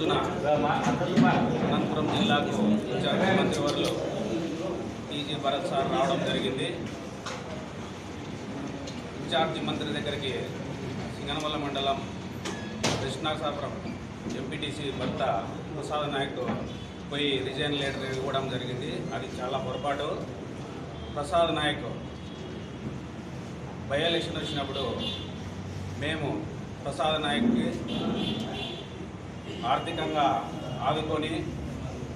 రోజున అనంతపురం జిల్లాకు ఇన్ఛార్జి మంత్రివర్యులు టీజీ భరత్ సార్ రావడం జరిగింది. ఇన్ఛార్జి మంత్రి దగ్గరికి సింగనమల్ల మండలం కృష్ణాసాపురం ఎంపీటీసీ భర్త ప్రసాద్ నాయక్ పోయి రిజైన్ లెటర్ ఇవ్వడం జరిగింది. అది చాలా పొరపాటు. ప్రసాద్ నాయక్ బై ఎలక్షన్ వచ్చినప్పుడు మేము ప్రసాద్ నాయక్కి ఆర్థికంగా ఆదుకొని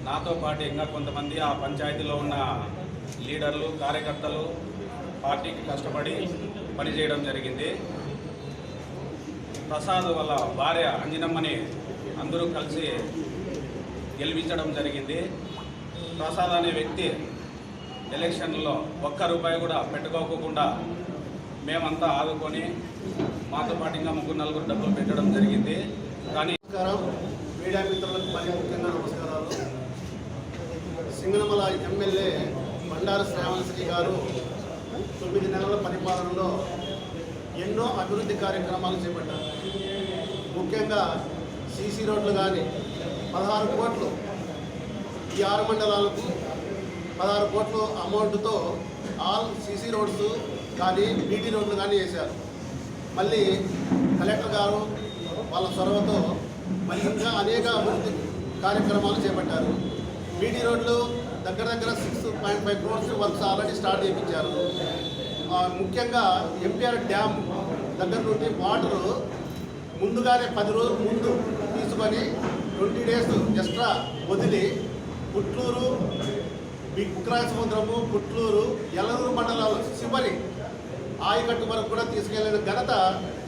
నాతో పాటు ఇంకా కొంతమంది ఆ పంచాయతీలో ఉన్న లీడర్లు కార్యకర్తలు పార్టీకి కష్టపడి పనిచేయడం జరిగింది. ప్రసాద్ వాళ్ళ భార్య అంజనమ్మని అందరూ కలిసి గెలిపించడం జరిగింది. ప్రసాద్ అనే వ్యక్తి ఎలక్షన్లో ఒక్క రూపాయి కూడా పెట్టుకోకుండా మేమంతా ఆదుకొని మాతో పాటు ఇంకా ముగ్గురు నలుగురు డబ్బులు పెట్టడం జరిగింది. కానీ నమస్కారం. మీడియా మిత్రులకు మరి ముఖ్యంగా నమస్కారాలు. సింగనమల ఎమ్మెల్యే బండారు శ్రావణశ్రీ గారు తొమ్మిది నెలల పరిపాలనలో ఎన్నో అభివృద్ధి కార్యక్రమాలు చేపట్టారు. ముఖ్యంగా సీసీ రోడ్లు కానీ పదహారు కోట్లు ఈ ఆరు మండలాలకు పదహారు కోట్లు అమౌంట్తో ఆల్ సీసీ రోడ్స్ కానీ బీటీ రోడ్లు కానీ వేశారు. మళ్ళీ కలెక్టర్ గారు వాళ్ళ చొరవతో మరి ఇంకా అనేక అభివృద్ధి కార్యక్రమాలు చేపట్టారు. బీటీ రోడ్లు దగ్గర దగ్గర six point five crores works already start చేయించారు ముఖ్యంగా ఎంపీఆర్ డ్యామ్ దగ్గర నుండి వాటర్ ముందుగానే పది రోజుల ముందు తీసుకొని ట్వంటీ డేస్ ఎక్స్ట్రా వదిలి పుట్లూరు బి కుక్రాయ సముద్రము పుట్లూరు ఎల్లూరు మండలాలు చివరి ఆయకట్టు వరకు కూడా తీసుకెళ్ళిన ఘనత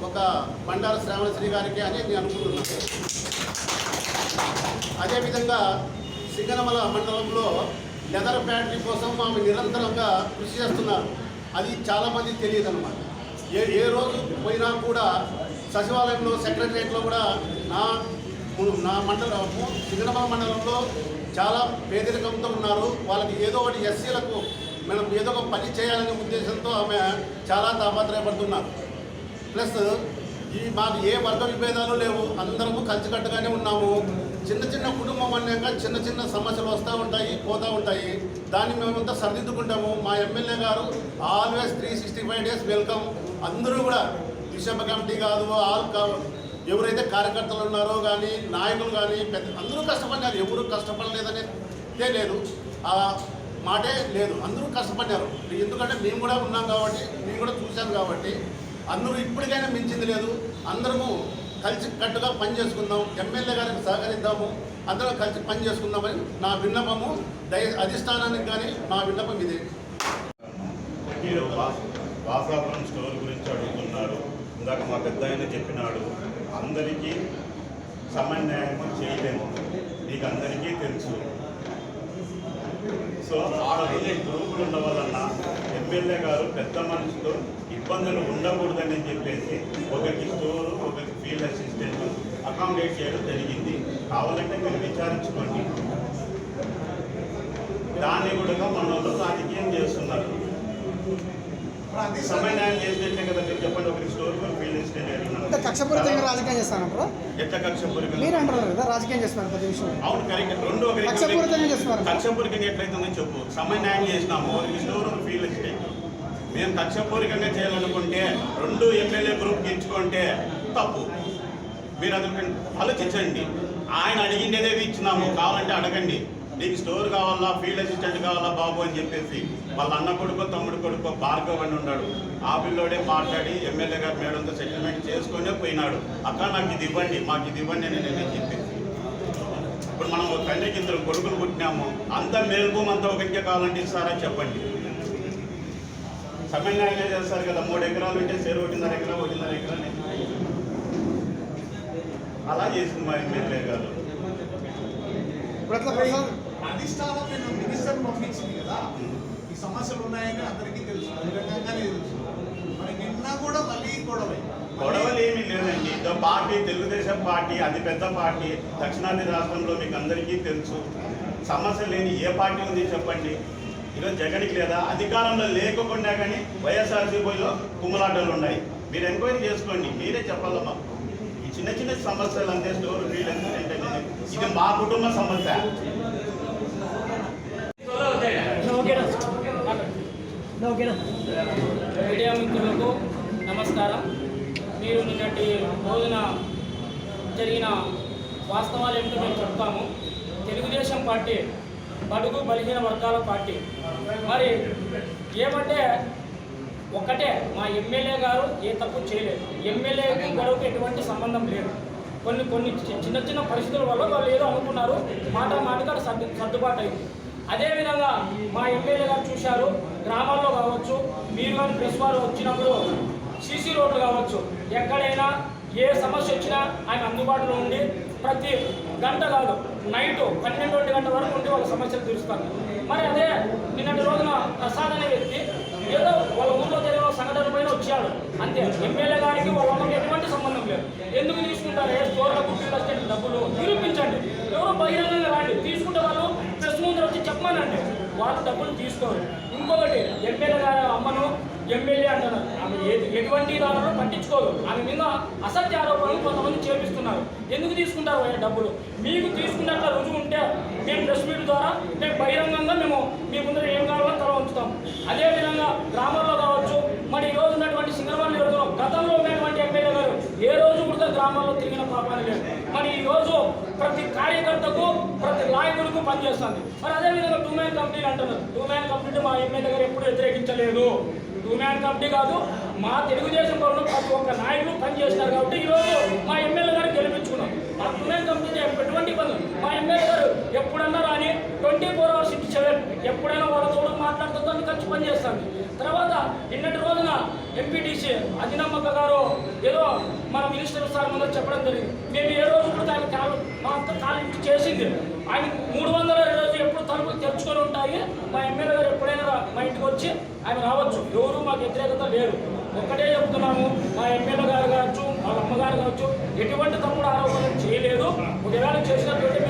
ఒక బండారు శ్రావణశ్రీ గారికి అని నేను అనుకుంటున్నాను. అదేవిధంగా సింగనమల మండలంలో లెదర్ ఫ్యాక్టరీ కోసం ఆమె నిరంతరంగా కృషి చేస్తున్నారు. అది చాలామంది తెలియదు అనమాట ఏ ఏ రోజు పోయినా కూడా సచివాలయంలో సెక్రటరియట్లో కూడా నా నా మండలము సింగనమల మండలంలో చాలా పేదరికంతో ఉన్నారు. వాళ్ళకి ఏదో ఒకటి ఎస్సీలకు మనం ఏదో ఒక పని చేయాలనే ఉద్దేశంతో ఆమె చాలా తాపత్రయపడుతున్నారు. ప్లస్ ఈ మాకు ఏ వర్గ విభేదాలు లేవు. అందరము కలిసికట్టుగానే ఉన్నాము. చిన్న చిన్న కుటుంబం అన్నాక చిన్న చిన్న సమస్యలు వస్తూ ఉంటాయి పోతూ ఉంటాయి. దాన్ని మేమంతా సరిదిద్దుకుంటాము. మా ఎమ్మెల్యే గారు always three sixty five days welcome అందరూ కూడా విషమ కమిటీ కాదు ఆల్ కా- ఎవరైతే కార్యకర్తలు ఉన్నారో కానీ నాయకులు కానీ పెద్ద అందరూ కష్టపడినారు ఎవరు కష్టపడలేదనే లేదు. మాటే లేదు. అందరూ కష్టపడ్డారు. ఎందుకంటే మేము కూడా ఉన్నాం కాబట్టి మేము కూడా చూశాం కాబట్టి అందరూ ఇప్పటికైనా మించింది లేదు. అందరము కలిసి కట్టుగా పని చేసుకుందాం. ఎమ్మెల్యే గారికి సహకరిద్దాము. అందరం కలిసి పని చేసుకుందామని నా విన్నపము దయ అధిష్టానానికి కానీ నా విన్నపం ఇదే. వాసాపురం స్టోర్ గురించి అడుగుతున్నారు. ఇందాక మా పెద్ద ఆయన చెప్పినాడు. అందరికీ సమన్యాయం చేయలేము. మీకు అందరికీ తెలుసు. సో ఆడ వెళ్ళే గ్రూపులు ఉన్న ఎమ్మెల్యే గారు పెద్ద మనిషితో ఇబ్బందులు ఉండకూడదని చెప్పేసి ఒకరికి స్టోరు ఒకరికి ఫీల్డ్ అసిస్టెంట్ అకామిడేట్ చేయడం జరిగింది. కావాలంటే మీరు విచారించుకోండి. దాన్ని కూడా మన వాళ్ళు రాజకీయం చేస్తున్నారు. సమన్వయం చేసినట్టే చెప్పండి. స్టోర్ అంటే. కక్షపూరితంగా రాజకీయం చేస్తాను అప్పుడు ఎట్లా కక్షపూరితంగా? మీరు అంటారు కదా రాజకీయం చేస్తున్నారు ప్రతి విషయం అవును కరెక్ట్. రెండు కక్షపూరితంగా చేస్తున్నారు చెప్పు. సమన్వయం చేసినాము. ఒకరికి స్టోర్ ఎస్టేట్ మేము కక్షపూరికంగా చేయాలనుకుంటే రెండు ఎమ్మెల్యే గ్రూప్ ఇచ్చుకుంటే తప్పు. మీరు అది ఆలోచించండి. ఆయన అడిగిండేదే ఇచ్చినాము. కావాలంటే అడగండి. నీకు స్టోర్ కావాలా ఫీల్డ్ అసిస్టెంట్ కావాలా బాబు అని చెప్పేసి వాళ్ళ అన్న కొడుకో తమ్ముడు కొడుకో భార్గవ్ అని ఉన్నాడు. ఆ పిల్లోడే మాట్లాడి ఎమ్మెల్యే గారు మేడంతో సెటిల్మెంట్ చేసుకునే పోయినాడు. అక్క నాకు ఇది ఇవ్వండి మాకు ఇది ఇవ్వండి అని నేను చెప్పేసి. ఇప్పుడు మనం ఒక తండ్రికి ఇద్దరు కొడుకులు పుట్టినాము. అంత మేల్భూమి అంతా ఒకరికే కావాలంటే ఇస్తారా చెప్పండి. సమన్వయంగా చేస్తారు కదా మూడు ఎకరాలు ఉంటే సేరు ఒకటిన్నర ఎకరా ఒకటిన్నర ఎకరాలు అలా చేసింది మా ఎమ్మెల్యే గారు. అధిష్టానం నేను మినిస్టర్ పంపించింది కదా. ఈ సమస్యలు ఉన్నాయని అందరికీ తెలుసు. బహిరంగంగానే తెలుసు. మరి నిన్న కూడా మళ్ళీ గొడవ. గొడవలు ఏమీ లేదండి. పార్టీ తెలుగుదేశం పార్టీ అది పెద్ద పార్టీ దక్షిణాది రాష్ట్రంలో మీకు అందరికీ తెలుసు. సమస్య లేని ఏ పార్టీ ఉంది చెప్పండి? ఈరోజు జగన్కి లేదా? అధికారంలో లేకుండా కానీ వైఎస్ఆర్సీపీలో కుమ్మలాటలు ఉన్నాయి. మీరు ఎంక్వైరీ చేసుకోండి. మీరే చెప్పాలమ్మా ఈ చిన్న చిన్న సమస్యలు అంటే స్టోర్ అనేది ఇది మా కుటుంబ సమస్య. మీడియా మిత్రులకు నమస్కారం. మీరు నిన్నటి రోజున జరిగిన వాస్తవాలు ఏమిటో మేము చెప్తాము. తెలుగుదేశం పార్టీ బడుగు బలహీన వర్గాల పార్టీ. మరి ఏమంటే ఒక్కటే మా ఎమ్మెల్యే గారు ఏ తప్పు చేయలేదు. ఎమ్మెల్యేకి గొడవకి ఎటువంటి సంబంధం లేదు. కొన్ని కొన్ని చి- చిన్న చిన్న పరిస్థితుల వల్ల వాళ్ళు ఏదో అనుకున్నారు. మాట మాటగా సర్దు సర్దుబాటు అయింది. అదేవిధంగా మా ఎమ్మెల్యే గారు చూశారు గ్రామాల్లో కావచ్చు మీరు కానీ ప్రెస్ వారు వచ్చినప్పుడు సీసీ రోడ్లు కావచ్చు ఎక్కడైనా ఏ సమస్య వచ్చినా ఆయన అందుబాటులో ఉండి ప్రతి గంట కాదు నైట్ పన్నెండు గంటల గంట వరకు ఉండి వాళ్ళ సమస్యలు తీరుస్తారు. మరి అదే నిన్నటి రోజున ప్రసాద్ అనే వ్యక్తి ఏదో వాళ్ళ ఊళ్ళో జరిగిన సంఘటన పైన వచ్చాడు. అంతే ఎమ్మెల్యే గారికి వాళ్ళకి ఎటువంటి సంబంధం లేదు. ఎందుకు తీసుకుంటారు ఏ స్టోర్లకు ఫీల్డ్ ఎస్టేట్ డబ్బులు నిరూపించండి ఎవరో బహిరంగంగా రాండి తీసుకుంటే వాళ్ళు ప్రెస్ ముందు వచ్చి చెప్పమానండి వాళ్ళు డబ్బులు తీసుకోరు. ఇంకొకటి ఎమ్మెల్యే గారి అమ్మను ఎమ్మెల్యే అంటున్నారు. ఆమె ఏది ఎటువంటి దానిలో పట్టించుకోదు ఆమె మీద అసత్య ఆరోపణలు కొంతమంది చేపిస్తున్నారు. ఎందుకు తీసుకుంటారు ఆయన డబ్బులు? మీకు తీసుకున్నట్ల రుజువు ఉంటే మేము ప్రెస్ మీట్ ద్వారా మేము బహిరంగంగా మేము మీ ముందర ఏం కావాలో తల ఉంచుతాం అదేవిధంగా గ్రామాల్లో కావచ్చు మరి ఈ రోజు ఉన్నటువంటి సింగరవాణి నియోజకవర్గం గతంలో ఉన్నటువంటి ఎమ్మెల్యే గారు ఏ రోజు కూడా గ్రామాల్లో తిరిగిన పాపాలు లేదు మరి ఈరోజు ప్రతి కార్యకర్తకు ప్రతి నాయకులకు పనిచేస్తుంది. మరి అదేవిధంగా టూ మ్యాన్ కంపెనీ అంటున్నారు. టూ మ్యాన్ కంపెనీ మా ఎమ్మెల్యే గారు ఎప్పుడు వ్యతిరేకించలేదు. టూ మ్యాన్ కంపెనీ కాదు మా తెలుగుదేశం పనులు ప్రతి ఒక్క నాయకులు పనిచేస్తున్నారు కాబట్టి ఈరోజు మా ఎమ్మెల్యే గారు గెలిపించుకున్నాం. మా టూ మ్యాన్ కంపెనీ ఎటువంటి పనులు మా ఎమ్మెల్యే గారు ఎప్పుడన్నా రాని ట్వంటీ ఫోర్ మాట్లాడుతుందో అని ఖర్చు పనిచేస్తుంది తర్వాత నిన్నటి రోజున ఎంపీటీసీ అధినమ్మక గారు ఏదో మన మినిస్టర్ సార్ ముందు చెప్పడం జరిగింది. మేము ఏ రోజు కూడా ఆయన కాలు మా అంత చేసింది. ఆయన మూడు వందల రోజు ఎప్పుడు తలుపులు తెరుచుకొని ఉంటాయి. మా ఎమ్మెల్యే గారు ఎప్పుడైనా మా ఇంటికి వచ్చి ఆయన రావచ్చు. ఎవరు మాకు వ్యతిరేకత లేరు ఒక్కటే చెప్తున్నాము. మా ఎమ్మెల్యే గారు కావచ్చు మా అమ్మగారు కావచ్చు ఎటువంటి తప్పుడు ఆరోపణలు చేయలేదు. ఒకవేళ చేసినటువంటి